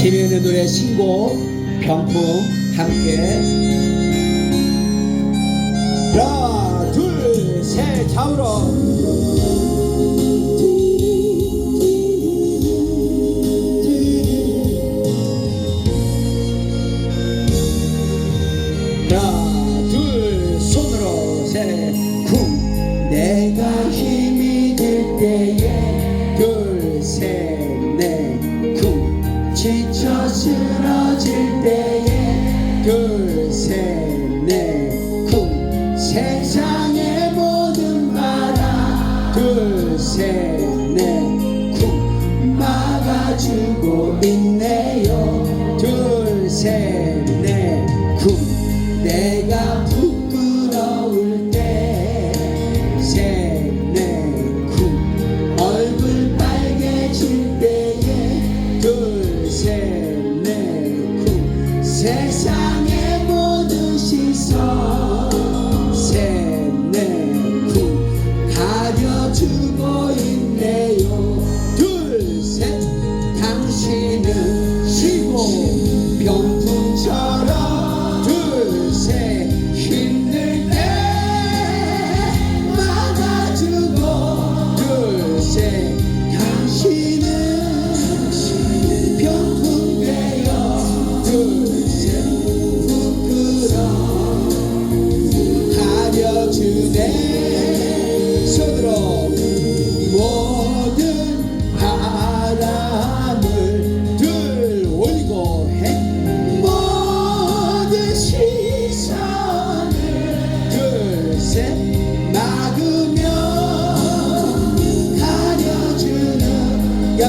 김현의 노래 신곡 병풍 함께. 하나 둘셋 좌우로. 내가 힘이 들 때에 둘셋 셋넷 쿵 막아주고 있네요. 둘 셋 넷 쿵. 내가 부끄러울 때 셋 넷 쿵 얼굴 빨개질 때에 둘 셋 넷 쿵. 세상의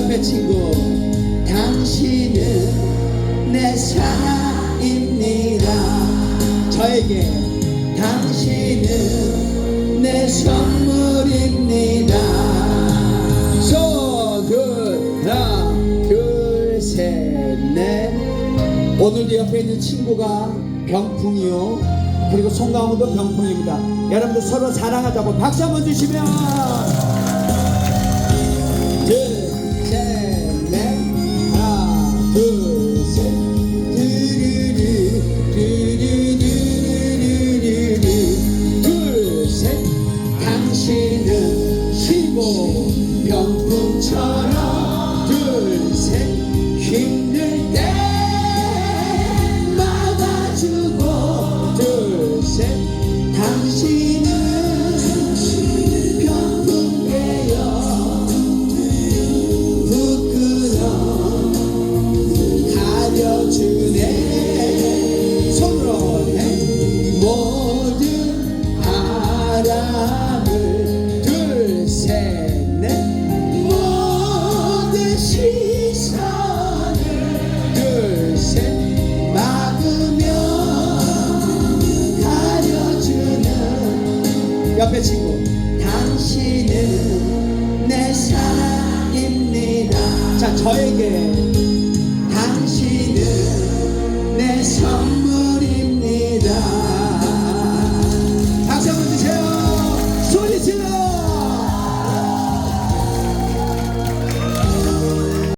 옆에 친구 당신은 내 사랑입니다 저에게 당신은 내 선물입니다. 손둘 하나 둘셋넷. 오늘도 옆에 있는 친구가 병풍이요. 그리고 송강호도 병풍입니다. 여러분들 서로 사랑하자고 박수 한번 주시면 병풍 옆에 친구. 당신은 내 사랑입니다. 자 저에게